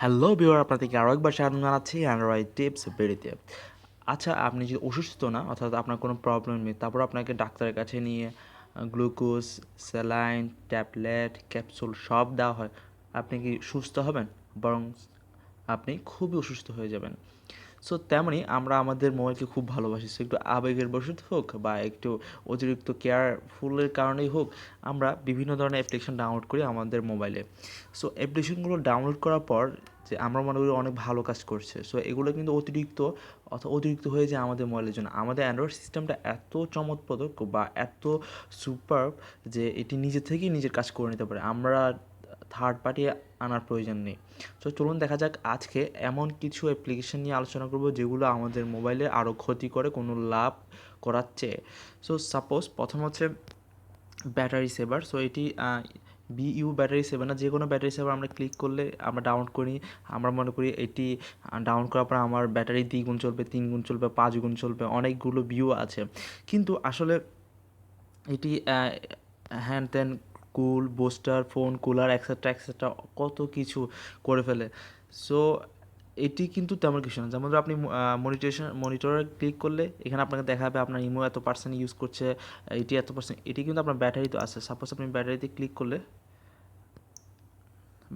Hello বিওর আপনাদেরকে আরও একবার স্বাগত জানাচ্ছি অ্যান্ড্রয়েড টিপস বেরিতে আচ্ছা আপনি যদি অসুস্থ না, অর্থাৎ আপনার কোনো প্রবলেম নেই, তারপর আপনাকে ডাক্তারের কাছে নিয়ে গ্লুকোজ স্যালাইন ট্যাবলেট ক্যাপসুল সব দেওয়া হয়, আপনি কি সুস্থ হবেন? বরং আপনি খুবই অসুস্থ হয়ে যাবেন। সো তেমনই আমরা আমাদের মোবাইলকে খুব ভালোবাসি। সো একটু আবেগের বশত হোক বা একটু অতিরিক্ত কেয়ারফুলের কারণেই হোক, আমরা বিভিন্ন ধরনের অ্যাপ্লিকেশন ডাউনলোড করি আমাদের মোবাইলে সো অ্যাপ্লিকেশনগুলো ডাউনলোড করার পর যে আমরা মনে করি অনেক ভালো কাজ করছে। সো এগুলো কিন্তু অতিরিক্ত অথবা অতিরিক্ত হয়ে যায় আমাদের মোবাইলের জন্য। আমাদের অ্যান্ড্রয়েড সিস্টেমটা এত চমৎপ্রদ বা এত সুপার যে এটি নিজে থেকেই নিজের কাজ করে নিতে পারে। আমরা থার্ড পার্টি আনার প্রয়োজন নেই। তো চলুন দেখা যাক আজকে এমন কিছু অ্যাপ্লিকেশন নিয়ে আলোচনা করব যেগুলো আমাদের মোবাইলে আরও ক্ষতি করে, কোনো লাভ করাচ্ছে। সো সাপোজ প্রথম হচ্ছে ব্যাটারি সেভার সো এটি বিইউ ব্যাটারি সেভার না, যে কোনো ব্যাটারি সেভার আমরা ক্লিক করলে আমরা ডাউনলোড করি। আমরা মনে করি এটি ডাউনলোড করার পর আমার ব্যাটারি দ্বিগুণ চলবে, তিন গুণ চলবে, পাঁচ গুণ চলবে, অনেকগুলো ভিউ আছে। কিন্তু আসলে এটি হ্যান ত্যান cool booster, phone, cooler etcetera etcetera কত কিছু করে ফেলে। সো এটি কিন্তু তেমন কিছু না। যেমন আপনি মনিটেশন, মনিটরে ক্লিক করলে এখানে আপনাকে দেখাবে আপনার ইমো এত পার্সেন্ট ইউজ করছে, এটি এত পার্সেন্ট এটি কিন্তু আপনার ব্যাটারি তো আছে সাপোজ আপনি ব্যাটারিতে ক্লিক করলে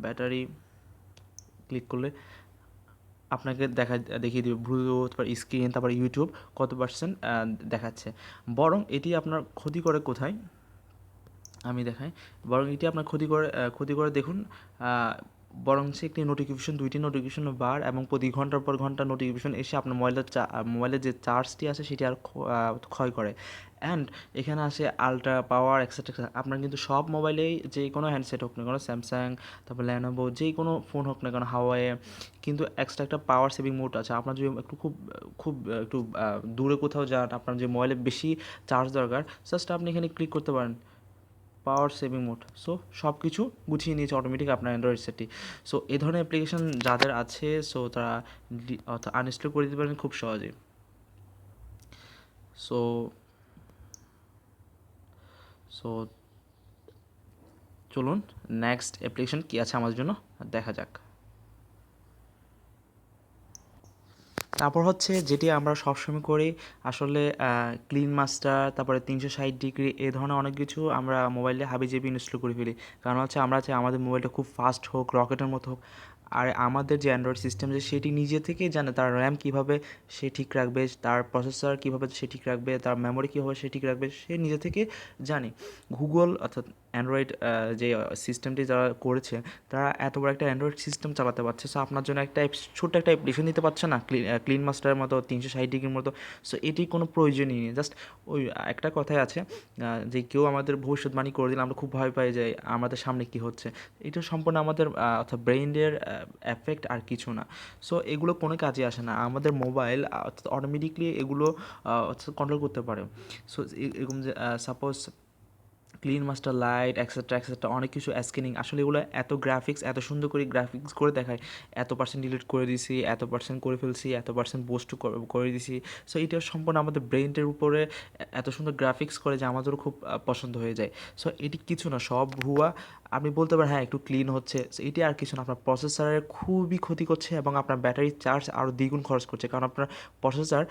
ব্যাটারি ক্লিক করলে আপনাকে দেখা, দেখিয়ে দেবে ব্লুটুথ তারপর স্ক্রিন তারপর ইউটিউব কত পার্সেন্ট দেখাচ্ছে। বরং এটি আপনার ক্ষতি করে কোথায়? আমি দেখাই। বরং এটি আপনার ক্ষতি করে ক্ষতি করে দেখুন বরং সে একটি নোটিফিকেশন দুইটি নোটিফিকেশন বার এবং প্রতি ঘণ্টার পর ঘণ্টা নোটিফিকেশন এসে আপনার মোবাইলের চা মোবাইলের যে চার্জটি আছে সেটি আর ক্ষয় করে। অ্যান্ড এখানে আসে আলট্রা পাওয়ার এক্সেট্রা আপনার কিন্তু সব মোবাইলেই যে কোনো হ্যান্ডসেট হোক না কেন স্যামসাং তারপর ল্যানোভো যে কোনো ফোন হোক না কেন হাওয়াইয়ে কিন্তু এক্সট্রা একটা পাওয়ার সেভিং মোড আছে। আপনার যদি একটু খুব খুব, একটু দূরে কোথাও যান, আপনার যে মোবাইলে বেশি চার্জ দরকার জাস্ট আপনি এখানে ক্লিক করতে পারেন। পাওয়ার সেভিং মোড সো সব কিছু গুছিয়ে নিয়েছে অটোমেটিক আপনার অ্যান্ড্রয়েড সেটটি সো এ ধরনের অ্যাপ্লিকেশান যাদের আছে সো তারা আনইনস্টল করে দিতে পারেন খুব সহজে। সো সো চলুন নেক্সট অ্যাপ্লিকেশন কী আছে আমার জন্য? দেখা যাক। তারপর হচ্ছে যেটি আমরা সবসময় করি, আসলে ক্লিন মাস্টার তারপরে তিনশো ষাট ডিগ্রি এ ধরনের অনেক কিছু আমরা মোবাইলে হাবি জেবি ইনস্টল করে ফেলি। কারণ হচ্ছে আমরা চাই আমাদের মোবাইলটা খুব ফাস্ট হোক, রকেটের মতো হোক। আর আমাদের যে অ্যান্ড্রয়েড সিস্টেম যে সেটি নিজে থেকেই জানে তার র্যাম কীভাবে সে ঠিক রাখবে, তার প্রসেসর কীভাবে সে ঠিক রাখবে, তার মেমোরি কীভাবে সে ঠিক রাখবে, সে নিজে থেকে জানে। গুগল অর্থাৎ অ্যান্ড্রয়েড যে সিস্টেমটি যারা করেছে, তারা এত বড় একটা অ্যান্ড্রয়েড সিস্টেম চালাতে পারছে। সো আপনার জন্য একটা ছোট্ট একটা অ্যাপ্লিকেশন দিতে পারছে না ক্লিন মাস্টারের মতো, তিনশো ষাট ডিগ্রির মতো। সো এটি কোনো প্রয়োজনই নেই। জাস্ট ওই একটা কথাই আছে যে কেউ আমাদের ভবিষ্যৎবাণী করে দিলে আমরা খুব ভয় পাই যে আমাদের সামনে কী হচ্ছে। এটা সম্পূর্ণ আমাদের অর্থাৎ ব্রেইনের এফেক্ট আর কিছু না। সো এগুলো কোনো কাজে আসে না। আমাদের মোবাইল অর্থাৎ অটোমেটিকলি এগুলো কন্ট্রোল করতে পারে। সো এরকম যে suppose clean master light etcetera etcetera অনেক কিছু স্ক্যানিং আসলে এগুলো এত গ্রাফিক্স এত সুন্দর করে গ্রাফিক্স করে দেখায়। এত পার্সেন্ট ডিলিট করে দিছি, এত পার্সেন্ট করে ফেলছি, এত পার্সেন্ট পোস্ট করে দিছি। সো এটা সম্পূর্ণ আমাদের ব্রেনটের উপরে এত সুন্দর গ্রাফিক্স করে যে আমাদেরও খুব পছন্দ হয়ে যায়। সো এটি কিছু না, সব ভুয়া আপনি বলতে পারেন হ্যাঁ একটু ক্লিন হচ্ছে। এটি আর কিছু না, আপনার প্রসেসরের খুবই ক্ষতি করছে এবং আপনার ব্যাটারি চার্জ আরও দ্বিগুণ খরচ করছে। কারণ আপনার প্রসেসর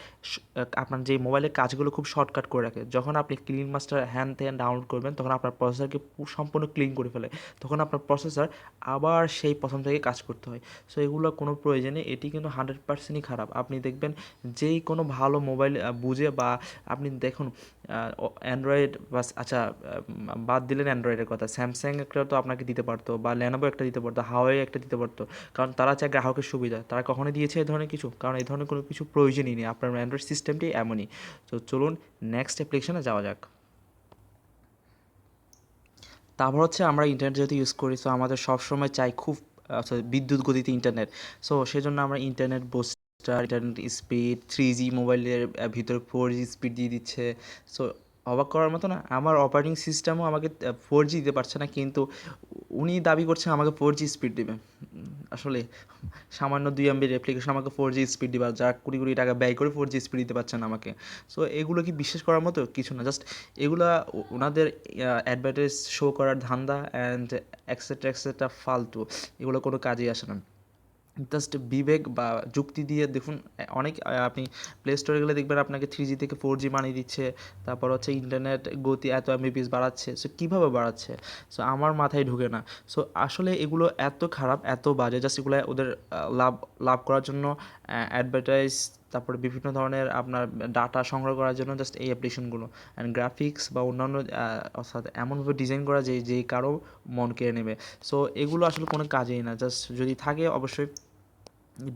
আপনার যে মোবাইলের কাজগুলো খুব শর্টকাট করে রাখে। যখন আপনি ক্লিন মাস্টার হ্যান্ড থেকে ডাউনলোড করবেন, তখন আপনার প্রসেসরকে সম্পূর্ণ ক্লিন করে ফেলে। তখন আপনার প্রসেসর আবার সেই প্রথম থেকে কাজ করতে হয়। সো এগুলো কোনো প্রয়োজনে এটি কিন্তু হান্ড্রেড পার্সেন্টই খারাপ। আপনি দেখবেন, যেই কোনো ভালো মোবাইল বুঝে বা আপনি দেখুন অ্যান্ড্রয়েড বা আচ্ছা বাদ দিলেন অ্যান্ড্রয়েডের কথা। স্যামসাং একটা তো আপনাকে দিতে পারতো বা ল্যানোভো একটা দিতে পারতো হাওয়াই একটা দিতে পারতো। কারণ তারা চায় গ্রাহকের সুবিধা। তারা কখনোই দিয়েছে এই ধরনের কিছু? কারণ এই ধরনের কোনো কিছু প্রয়োজনই নেই। আপনার অ্যান্ড্রয়েড সিস্টেমটি এমনই। তো চলুন নেক্সট অ্যাপ্লিকেশনে যাওয়া যাক। তারপর হচ্ছে আমরা ইন্টারনেট যেহেতু ইউজ করি সো আমাদের সবসময় চাই খুব বিদ্যুৎ গতিতে ইন্টারনেট সো সেজন্য আমরা internet booster internet speed three G মোবাইলের ভিতরে ফোর জি স্পিড দিয়ে দিচ্ছে। সো অবাক করার মতো না, আমার অপারেটিং সিস্টেমও আমাকে ফোর জি দিতে পারছে না, কিন্তু উনি দাবি করছেন আমাকে ফোর জি স্পিড দেবে। আসলে সামান্য দুই এমবির অ্যাপ্লিকেশন আমাকে ফোর জি স্পিড দিবে যা কুড়ি কুড়ি টাকা ব্যয় করে ফোর জি স্পিড দিতে পারছেন আমাকে। সো এগুলো কি বিশ্বাস করার মতো? কিছু না জাস্ট এগুলো ওনাদের অ্যাডভার্টাইজ শো করার ধান্দা অ্যান্ড এক্সেট্রা এক্সেট্রা ফালতু। এগুলো কোনো কাজেই আসে না। জাস্ট বিবেক বা যুক্তি দিয়ে দেখুন অনেক আপনি প্লে স্টোরে গেলে দেখবেন আপনাকে থ্রি জি থেকে ফোর জি বানিয়ে দিচ্ছে। তারপর হচ্ছে ইন্টারনেট গতি এত এমবিপিএস বাড়াচ্ছে। সো কীভাবে বাড়াচ্ছে? সো আমার মাথায় ঢুকে না। সো আসলে এগুলো এত খারাপ, এত বাজে জাস্ট এগুলো ওদের লাভ লাভ করার জন্য অ্যাডভার্টাইজ তারপরে বিভিন্ন ধরনের আপনার ডাটা সংগ্রহ করার জন্য জাস্ট এই অ্যাপ্লিকেশনগুলো অ্যান্ড গ্রাফিক্স বা অন্যান্য অর্থাৎ এমনভাবে ডিজাইন করা যে যে কারও মন কেড়ে নেবে। সো এগুলো আসলে কোনো কাজেই না। জাস্ট যদি থাকে, অবশ্যই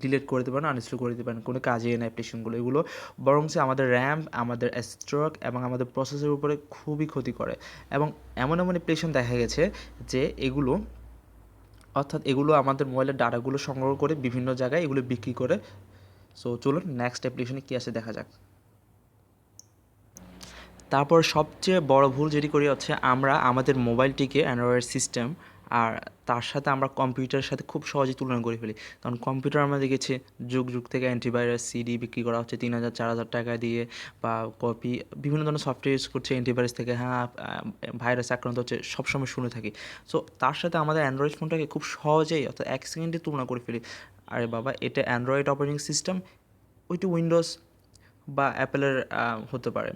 ডিলিট করে দেবেন আনইনস্টল করে দেবেন, কোনো কাজে না অ্যাপ্লিকেশনগুলো এগুলো বরং সে আমাদের র্যাম আমাদের স্ট্রোক এবং আমাদের প্রসেসের উপরে খুবই ক্ষতি করে। এবং এমন এমন অ্যাপ্লিকেশন দেখা গেছে যে এগুলো, অর্থাৎ এগুলো আমাদের মোবাইলের ডাটাগুলো সংগ্রহ করে বিভিন্ন জায়গায় এগুলো বিক্রি করে। সো চলুন নেক্সট অ্যাপ্লিকেশনে কী আছে দেখা যাক। তারপর সবচেয়ে বড় ভুল যেটি করি হচ্ছে আমরা আমাদের মোবাইলটিকে অ্যান্ড্রয়েড সিস্টেম আর তার সাথে আমরা কম্পিউটারের সাথে খুব সহজেই তুলনা করে ফেলি। কারণ কম্পিউটার আমরা দেখেছি যুগ যুগ থেকে অ্যান্টিভাইরাস সিডি বিক্রি করা হচ্ছে, তিন হাজার, চার হাজার টাকা দিয়ে বা কপি বিভিন্ন ধরনের সফটওয়্যার ইউজ করছে অ্যান্টিভাইরাস থেকে। হ্যাঁ ভাইরাস আক্রান্ত হচ্ছে, সবসময় শুনে থাকি। সো তার সাথে আমাদের অ্যান্ড্রয়েড ফোনটাকে খুব সহজেই অর্থাৎ এক সেকেন্ডে তুলনা করে ফেলি। আরে বাবা, এটা অ্যান্ড্রয়েড অপারেটিং সিস্টেম ওইটি উইন্ডোজ বা অ্যাপেলের হতে পারে।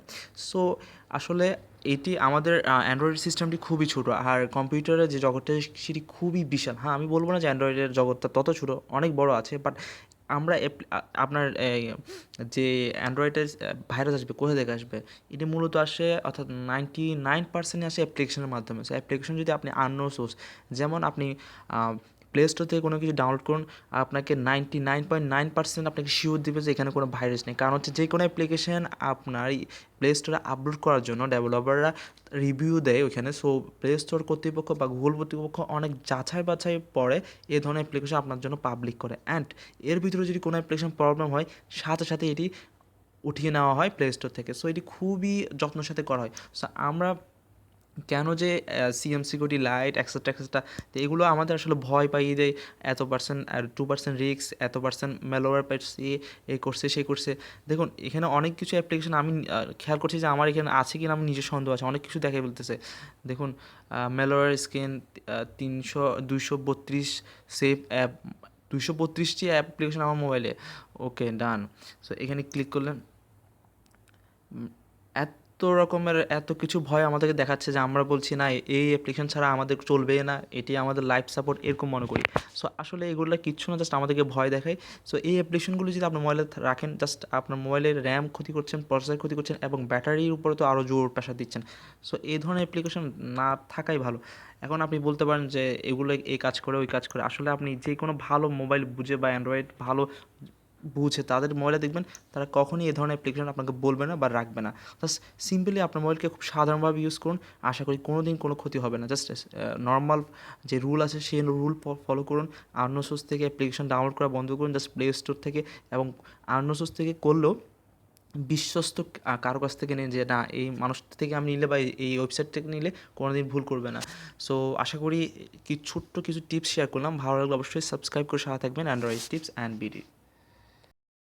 সো আসলে এটি আমাদের অ্যান্ড্রয়েড সিস্টেমটি খুবই ছোটো। আর কম্পিউটারের যে জগৎটা, সেটি খুবই বিশাল। হ্যাঁ আমি বলব না যে অ্যান্ড্রয়েডের জগৎটা তত ছোটো, অনেক বড় আছে বাট আমরা আপনার যে অ্যান্ড্রয়েডের ভাইরাস আসবে, কোথা থেকে আসবে? এটি মূলত আসে, অর্থাৎ নাইনটি নাইন পার্সেন্ট আসে অ্যাপ্লিকেশনের মাধ্যমে। সো অ্যাপ্লিকেশন যদি আপনি আন্ন সোর্স যেমন আপনি প্লে স্টোর থেকে কোনো কিছু ডাউনলোড করুন, আপনাকে ninety nine point nine percent আপনাকে শিওর দেবে যে এখানে কোনো ভাইরাস নেই। কারণ হচ্ছে যে কোনো অ্যাপ্লিকেশন আপনার প্লে স্টোরে আপলোড করার জন্য ডেভেলপাররা রিভিউ দেয় ওইখানে। সো প্লে স্টোর কর্তৃপক্ষ বা গুগল কর্তৃপক্ষ অনেক যাচাই বাছাই পরে এ ধরনের অ্যাপ্লিকেশন আপনার জন্য পাবলিক করে। অ্যান্ড এর ভিতরে যদি কোনো অ্যাপ্লিকেশন প্রবলেম হয়, সাথে সাথে এটি উঠিয়ে নেওয়া হয় প্লে স্টোর থেকে। সো এটি খুবই যত্নের সাথে করা হয়। সো আমরা কেন যে CM security light etcetera etcetera তো এগুলো আমাদের আসলে ভয় পাইয়ে দেয়। এত পার্সেন্ট আর টু পার্সেন্ট রিক্স এত পার্সেন্ট মেলোয়ার পাইছি এই করছে সেই করছে। দেখুন, এখানে অনেক কিছু অ্যাপ্লিকেশন আমি খেয়াল করছি যে আমার এখানে আছে কিনা আমি নিজের সন্দেহ আছে, অনেক কিছু দেখে বলতেছে। দেখুন মেলোয়ার স্ক্রিন তিনশো, দুইশো বত্রিশ সেভ অ্যাপ দুইশো বত্রিশটি অ্যাপ্লিকেশন আমার মোবাইলে ওকে ডান সো এখানে ক্লিক করলেন। রকমের এত কিছু ভয় আমাদেরকে দেখাচ্ছে যে আমরা বলছি, না, এই অ্যাপ্লিকেশন ছাড়া আমাদের চলবে না, এটি আমাদের লাইফ সাপোর্ট এরকম মনে করি। সো আসলে এগুলো কিচ্ছু না জাস্ট আমাদেরকে ভয় দেখায়। সো এই অ্যাপ্লিকেশনগুলো যদি আপনার মোবাইলে রাখেন জাস্ট আপনার মোবাইলের র্যাম ক্ষতি করছেন প্রসেসর ক্ষতি করছেন এবং ব্যাটারির উপরে তো আরও জোর প্রেশার দিচ্ছেন। সো এই ধরনের অ্যাপ্লিকেশন না থাকাই ভালো। এখন আপনি বলতে পারেন যে, এগুলো এই কাজ করে, ওই কাজ করে। আসলে আপনি যে কোনো ভালো মোবাইল বুঝে বা অ্যান্ড্রয়েড ভালো বুঝে তাদের মোবাইলে দেখবেন তারা কখনই এ ধরনের অ্যাপ্লিকেশন আপনাকে বলবে না বা রাখবে না। জাস্ট সিম্পলি আপনার মোবাইলকে খুব সাধারণভাবে ইউজ করুন। আশা করি কোনো দিন কোনো ক্ষতি হবে না। জাস্ট নর্মাল যে রুল আছে সেই রুল ফলো করুন। আর্নো সোর্স থেকে অ্যাপ্লিকেশন ডাউনলোড করা বন্ধ করুন। জাস্ট প্লে স্টোর থেকে এবং আর্নো সোর্স থেকে করলেও বিশ্বস্ত কারও কাছ থেকে নিন যে, না, এই মানুষ থেকে আমি নিলে বা এই ওয়েবসাইট থেকে নিলে কোনো দিন ভুল করবে না। সো আশা করি কি, ছোট্ট কিছু টিপস শেয়ার করলাম। ভালো লাগলে অবশ্যই সাবস্ক্রাইব করে সাথে থাকবেন। Android tips and BD